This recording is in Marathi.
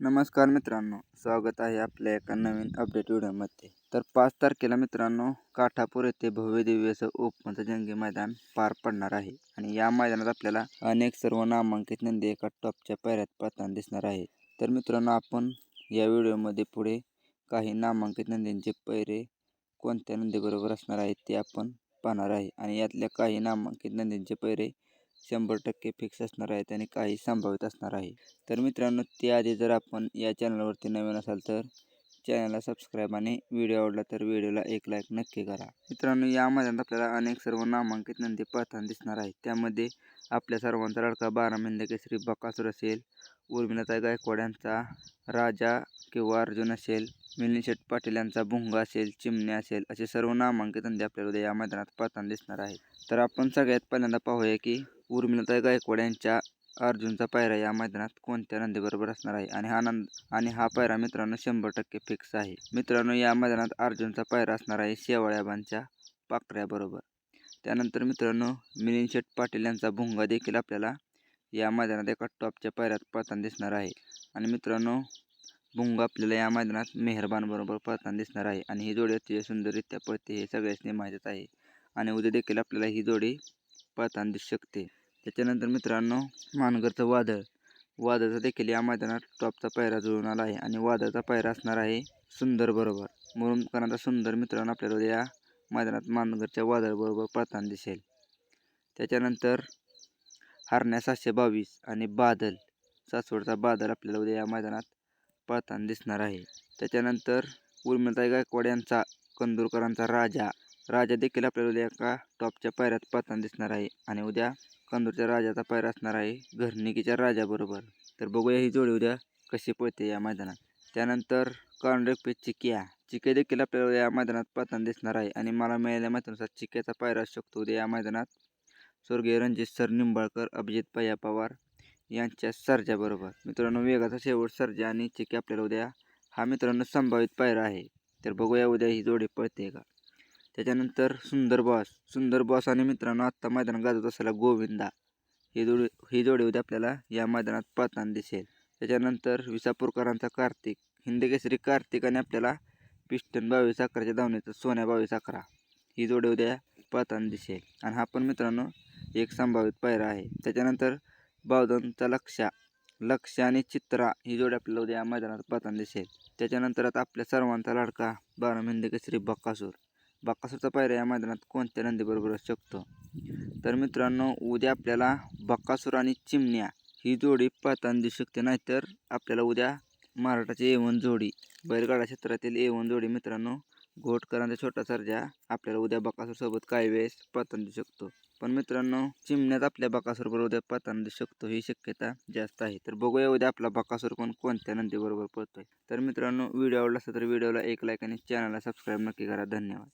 नमस्कार मित्रांनो स्वागत आहे आपल्या एका नवीन अपडेट व्हिडिओमध्ये. तर पाच तारखेला मित्रांनो काठापूर येथे भव्य दिव्य असं ओपनचं जंगी मैदान पार पडणार आहे. आणि या मैदानात आपल्याला अनेक सर्व नामांकित नंदी एका टॉपच्या पायऱ्यात पाहताना दिसणार आहे तर मित्रांनो आपण या व्हिडिओमध्ये पुढे काही नामांकित नंदींचे पैरे कोणत्या नंदीबरोबर असणार आहेत ते आपण पाहणार आहे. आणि यातल्या काही नामांकित नंदींचे पैरे शंभर टक्के फिक्स असणार आहेत आणि काही संभावित असणार आहे. तर मित्रांनो त्याआधी जर आपण या चॅनलवरती नवीन असाल तर चॅनलला सबस्क्राईब आणि व्हिडिओ आवडला तर व्हिडिओला एक लाईक नक्की करा. मित्रांनो या मैदानात आपल्याला अनेक सर्व नामांकित नंदी पळताना दिसणार आहेत. त्यामध्ये आपल्या सर्वांचा लडका बारा महिने केसरी बकासूर असेल उर्मिलाताई गायकवाड यांचा राजा किंवा अर्जुन असेल मिलिंद शेठ पाटील यांचा भुंगा असेल चिमणे असेल असे सर्व नामांकित नंदी आपल्याला उद्या या मैदानात पथान दिसणार आहे तर आपण सगळ्यात पहिल्यांदा पाहूया की उर्मिलाताई गायकवाड यांच्या अर्जुनचा पायरा या मैदानात कोणत्या नंदीबरोबर असणार आहे? आणि हा नंद आणि हा पायरा मित्रांनो शंभर टक्के फिक्स आहे. मित्रांनो या मैदानात अर्जुनचा पायरा असणार आहे शेवाळ्याबांच्या पाकऱ्याबरोबर त्यानंतर मित्रांनो मिलिंद शेठ पाटील यांचा भुंगा देखील आपल्याला या मैदानात एका टॉपच्या पायऱ्यात पळताना दिसणार आहे. आणि मित्रांनो भुंगा आपल्याला या मैदानात मेहरबानबरोबर पळताना दिसणार आहे. आणि ही जोडी अतिशय सुंदररित्या पळते हे सगळ्यांनी माहीतच आहे. आणि उद्या देखील आपल्याला ही जोडी पळताना दिसू शकते. त्याच्यानंतर मित्रांनो मानगरचं वादळ. वादळचा देखील या मैदानात टॉपचा पायरा जुळून आला आहे आणि वादळचा पायरा असणार आहे सुंदर बरोबर. मुरुमकरांचा सुंदर मित्रांनो आपल्याला या मैदानात मानगरच्या वादळबरोबर पळताना दिसेल. त्याच्यानंतर हरण्या सातशे बावीस आणि बादल सासवडचा बादल आपल्याला उद्या या मैदानात पळताना दिसणार आहे. त्याच्यानंतर उर्मिताई गायकवाड यांचा कंदूरकरांचा राजा. राजा देखील आपल्याला उद्या एका टॉपच्या पायऱ्यात पळताना दिसणार आहे आणि उद्या कांदूरच्या राजाचा पायरा असणार आहे घरनिकीच्या राजाबरोबर. तर बघूया ही जोडी उद्या कशी पळते या मैदानात. त्यानंतर कॉन्ड्रेक चिक्या. चिके देखील आपल्याला या मैदानात पळताना दिसणार आहे. आणि मला मिळालेल्या माहितीनुसार चिक्याचा पायरा असू शकतो. उद्या या मैदानात स्वर्गीय रणजित सर निंबाळकर अभिजित पय्या पवार यांच्या सर्जाबरोबर. मित्रांनो वेगाचा शेवट सर्जा आणि चिके आपल्याला उद्या हा मित्रांनो संभावित पायरा आहे. तर बघूया उद्या ही जोडी पळते का? त्याच्यानंतर सुंदर बॉस. सुंदर बॉस आणि मित्रांनो आत्ता मैदानात गाजत असलेला गोविंदा. हे जोडी ही जोडी उद्या आपल्याला या मैदानात पाहताना दिसेल. त्याच्यानंतर विसापूरकरांचा कार्तिक. हिंदी केसरी कार्तिक आणि आपल्याला पिस्टन बावीस अकराच्या धावण्याचा सोन्या बावीस अकरा. ही जोडी उद्या पाहताना दिसेल. आणि हा पण मित्रांनो एक संभावित पायरा आहे. त्याच्यानंतर बावधनचा लक्षा लक्ष आणि चित्रा ही जोडी आपल्याला उद्या या मैदानात पाहताना दिसेल. त्याच्यानंतर आता आपल्या सर्वांचा लाडका बारा हिंदकेसरी बक्कासूर बक्कासूरचा पायरा या मैदानात कोणत्या नंदीबरोबर असू शकतो? तर मित्रांनो उद्या आपल्याला बक्कासूर आणि चिमण्या ही जोडी पाहताना दिसू शकते. नाहीतर आपल्याला उद्या महाराष्ट्राची एवन जोडी बैलगाडा क्षेत्रातील एवन जोडी मित्रांनो घोटकरांचा छोटा सर्जा आपल्याला उद्या बकासूरसोबत काही वेळेस पाहताना दिसू शकतो. पण मित्रांनो चिमण्यात आपल्या बकासूरबरोबर उद्या पाहताना दिसू शकतो ही शक्यता जास्त आहे. तर बघूया उद्या आपला बकासूर कोण कोणत्या नंदीबरोबर पळतोय. तर मित्रांनो व्हिडिओ आवडला असता तर व्हिडिओला एक लाईक आणि चॅनलला सबस्क्राईब नक्की करा. धन्यवाद.